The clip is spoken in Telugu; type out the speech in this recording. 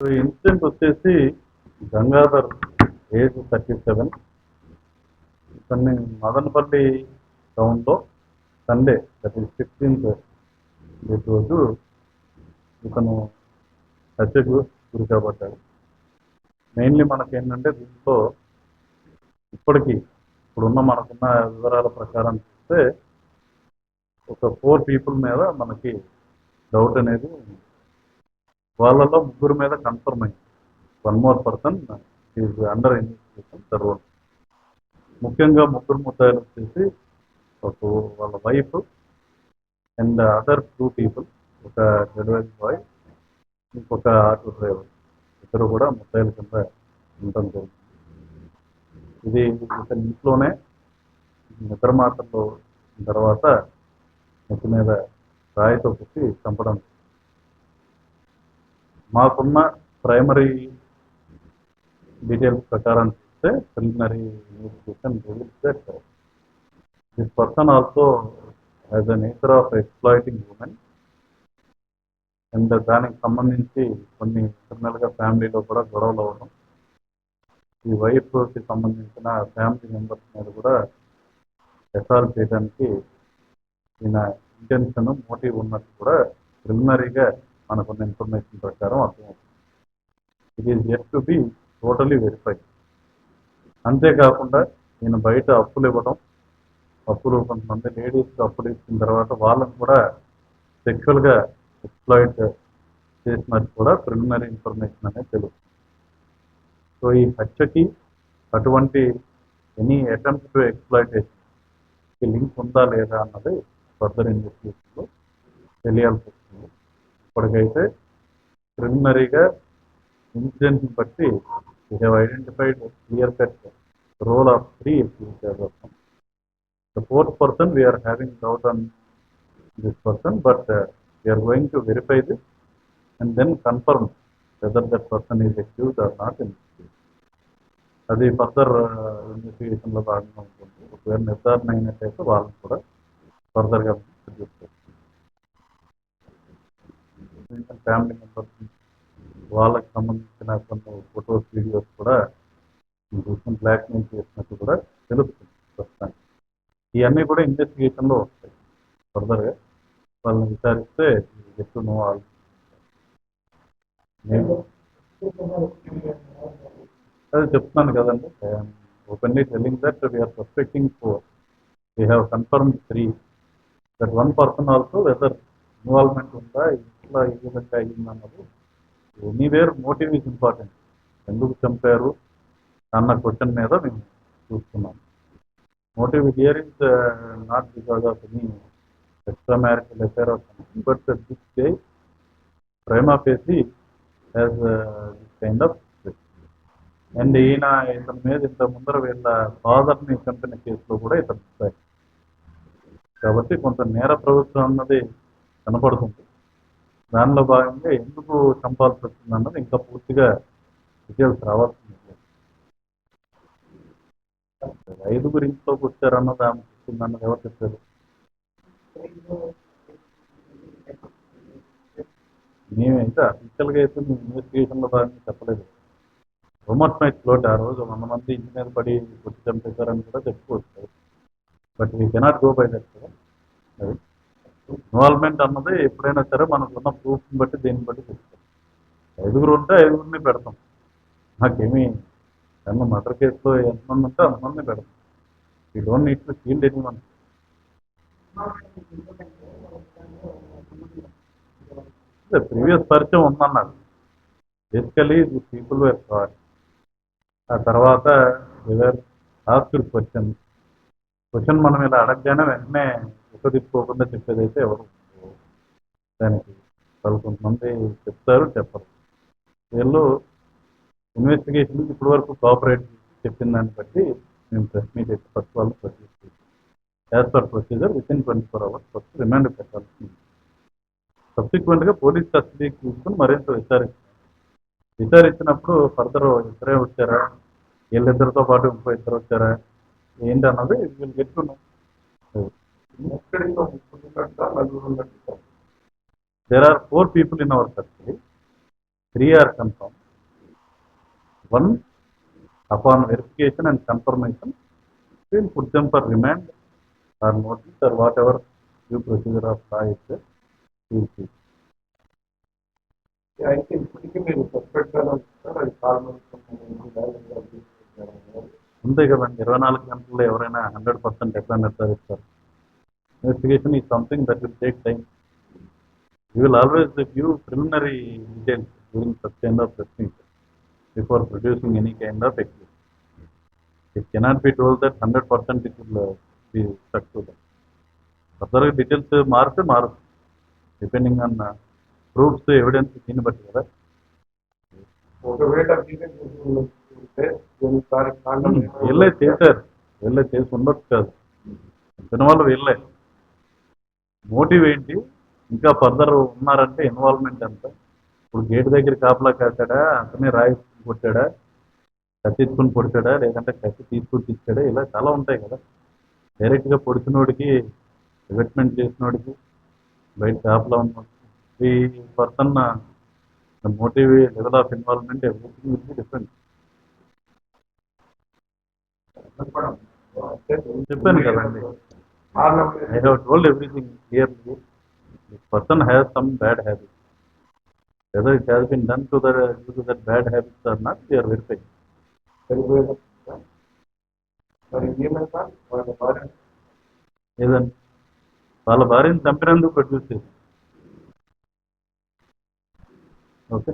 సో ఇన్సిడెంట్ వచ్చేసి గంగాధర్ ఏజ్ థర్టీ సెవెన్ ఇతన్ని మదనపల్లి టౌన్లో సండే థర్టీ సిక్స్టీన్త్ డేట్ రోజు ఇతను హత్యకు గురి కాబట్టాడు మెయిన్లీ మనకి ఏంటంటే దీంట్లో ఇప్పటికీ ఇప్పుడున్న మనకున్న వివరాల ప్రకారం చూస్తే ఒక ఫోర్ పీపుల్ మీద మనకి డౌట్ అనేది ఉంది. వాళ్ళలో ముగ్గురు మీద కన్ఫర్మ్ అయింది one more person is under investigation తర్వాత ముఖ్యంగా ముగ్గురు ముద్దాయిలు వచ్చేసి ఒక వాళ్ళ wife and other two people ఒక డెలివరీ బాయ్ ఇంకొక ఆటో డ్రైవర్ ఇద్దరు కూడా ముద్దాయిల కింద ఉండటం జరుగుతుంది ఇది ఇతని ఇంట్లోనే నిద్ర మాటల్లో తర్వాత నెత్తి మీద రాయితో పెట్టి చంపడం మాకున్న ప్రైమరీ డీటెయిల్స్ ప్రకారం చూస్తే preliminary investigation release that this person also as a nature of exploiting women and దానికి సంబంధించి కొన్ని ఇంటర్నల్గా ఫ్యామిలీలో కూడా గొడవలు అవ్వడం. ఈ వైఫ్కి సంబంధించిన ఫ్యామిలీ మెంబర్స్ మీద కూడా ఎఫ్ఐఆర్ చేయడానికి ఈయన ఇంటెన్షన్ మోటివ్ ఉన్నట్టు కూడా ప్రిలిమినరీగా మనకున్న ఇన్ఫర్మేషన్ ప్రకారం అర్థమవుతుంది. It is yet to be totally verified అంతేకాకుండా నేను బయట అప్పులు ఇవ్వడం అప్పులు కొంతమంది లేడీస్కి అప్పులు ఇచ్చిన తర్వాత వాళ్ళని కూడా సెక్చువల్గా ఎక్స్ప్లాయిట్ చేసినట్టు కూడా ప్రిలిమినరీ ఇన్ఫర్మేషన్ అనేది తెలుస్తుంది. సో ఈ హత్యకి అటువంటి ఎనీ అటెంప్ట్ టు ఎక్స్ప్లాయిటేషన్కి లింక్ ఉందా లేదా అన్నది ఫర్దర్ ఇన్వెస్టిగేషన్లో తెలియాల్సి వస్తుంది. ఇప్పటికైతే ప్రిలిమినరీగా ఇన్సిడెంట్ని బట్టి we have identified clear cut role of three the fourth person we are having doubt on this person but we are going to verify this and then confirm whether that person is accused or not in అది ఫర్దర్ ఇన్వెస్టిగేషన్లో భాగంగా ఉంటుంది. ఒకవేళ నిర్ధారణ అయినట్టయితే వాళ్ళని కూడా ఫర్దర్గా ఫ్యామిలీ మెంబర్స్ వాళ్ళకి సంబంధించిన కొన్ని ఫొటోస్ వీడియోస్ కూడా చూసిన బ్లాక్మెయిల్ చేసినట్టు కూడా తెలుస్తుంది ప్రస్తుతానికి. ఇవన్నీ కూడా ఇన్వెస్టిగేషన్లో వస్తాయి. ఫర్దర్గా వాళ్ళని విచారిస్తే ఎప్పుడు నో ఆల్ నేను చెప్తున్నాను కదండి. Openly telling that we are suspecting four we have confirm three that one person also whether involvement ఉందా ఇట్లా ఈ విధంగా అయ్యింది అన్నది ఎనీవేర్ మోటివ్ ఈజ్ ఇంపార్టెంట్ ఎందుకు చంపారు? అన్న క్వశ్చన్ మీద మేము చూస్తున్నాం. Motive here is not because of any extra marital affair of something but this day prima facie has this kind of and ఈయన ఇతని మీద ఇంత ముందర వీళ్ళ ఫాదర్ని చంపిన కేసులో కూడా ఇతను కాబట్టి కొంత నేర ప్రభుత్వం అన్నది కనపడుతుంది. దానిలో భాగంగా ఎందుకు చంపాల్సి వచ్చింది అన్నది ఇంకా పూర్తిగా డీటెయిల్స్ రావాల్సింది. ఐదు గురించితో వచ్చారన్నది ఆమె చెప్పింది ఎవరు చెప్పారు? మేమైతే అఫీషియల్గా అయితే మేము ఇన్వెస్టిగేషన్లో భాగంగా చెప్పలేదు. రూమర్స్ మైట్ ఫ్లోట్ ఆ రోజు వంద మంది ఇంటి మీద పడి కొట్టి చంపేశారని కూడా చెప్పుకోవచ్చు. But we cannot go by that కదా ఇన్వాల్వ్మెంట్ అన్నది ఎప్పుడైనా సరే మనకున్న ప్రూఫ్ని బట్టి దేన్ని బట్టి చెప్తాం ఐదుగురు ఉంటే ఐదుగురిని పెడతాం. నాకేమీ ఏమన్నా మర్డర్ కేసులో ఎంతమంది ఉంటే అంతమంది పెడతాం. ఈ don't need to field any one previous పరిచయం ఉందన్నారు basically the people where thought ఆ తర్వాత ఎవర్ ఆస్క్డ్ క్వశ్చన్ క్వశ్చన్ మనం ఇలా అడగగానే వెంటనే ఒక తిప్పుకోకుండా చెప్పేది అయితే ఎవరు దానికి వాళ్ళు కొంతమంది చెప్తారు చెప్పరు. వీళ్ళు ఇన్వెస్టిగేషన్ ఇప్పటి వరకు కోఆపరేట్ చెప్పిన దాన్ని బట్టి మేము ప్రెస్ మీట్ అయితే ఫస్ట్ వాళ్ళు produce as per procedure within twenty four hours first remand పెట్టాల్సింది సబ్సిక్వెంట్గా పోలీస్ కస్టడీకి తీసుకుని మరింత విచారిస్తాం. విచారించినప్పుడు ఫర్దర్ ఇద్దరే వచ్చారా? వీళ్ళిద్దరితో పాటు ఇంకో ఇద్దరు వచ్చారా? ఏంటి అన్నది వీళ్ళు పెట్టుకున్నాం there are four people in our custody three are confirmed. One, upon verification and confirmation, we will put them for remand or notice or whatever due procedure of law is there. we will see. అయితే ఇప్పటికీ మీరు అంతే కదండి ఇరవై నాలుగు గంటల్లో ఎవరైనా హండ్రెడ్ పర్సెంట్ ఎట్లా నిర్ధారిస్తారు ఇన్వెస్టిగేషన్ ఈ something that will take time you will always give preliminary details during such kind of testing before producing any kind of equip it cannot be told that hundred percent it will be stuck to that ఫర్దర్గా డీటెయిల్స్ మారితే మారు డిపెండింగ్ ఆన్ ప్రూఫ్స్ ఎవిడెన్స్ దీన్ని బట్టి కదా ఒకవేళ మీరే ఉంటే దీనికి కారణం వీళ్ళే చేశారు వీళ్ళే చేసి ఉండొచ్చు కాదు చెప్పిన వాళ్ళు వీళ్ళే మోటివ్ ఏంటి? ఇంకా ఫర్దర్ ఉన్నారంటే ఇన్వాల్వ్మెంట్ ఎంత? ఇప్పుడు గేట్ దగ్గర కాపలా కాశాడా? అతనే రాయి కొట్టాడా? కత్తిచ్చుకుని పొడిచాడా? లేదంటే కత్తి తీసుకొచ్చి ఇచ్చాడా? ఇలా చాలా ఉంటాయి కదా. డైరెక్ట్గా పొడిచినోడికి ఇన్వెస్ట్మెంట్ చేసినోడికి బయట కాపలా ఉన్న ఈ person motive level of involvement everything will be different. చెప్పాను కదండి. I have told everything clearly. This person has some bad habits. Whether it has been done to the due to that bad habits or not, we are verifying. సరిపోయేదా మరి ఏమైనా వాళ్ళ భార్య ఏదండి వాళ్ళ భార్యను చంపినందుకు ప్రొడ్యూస్ చేసి ఓకే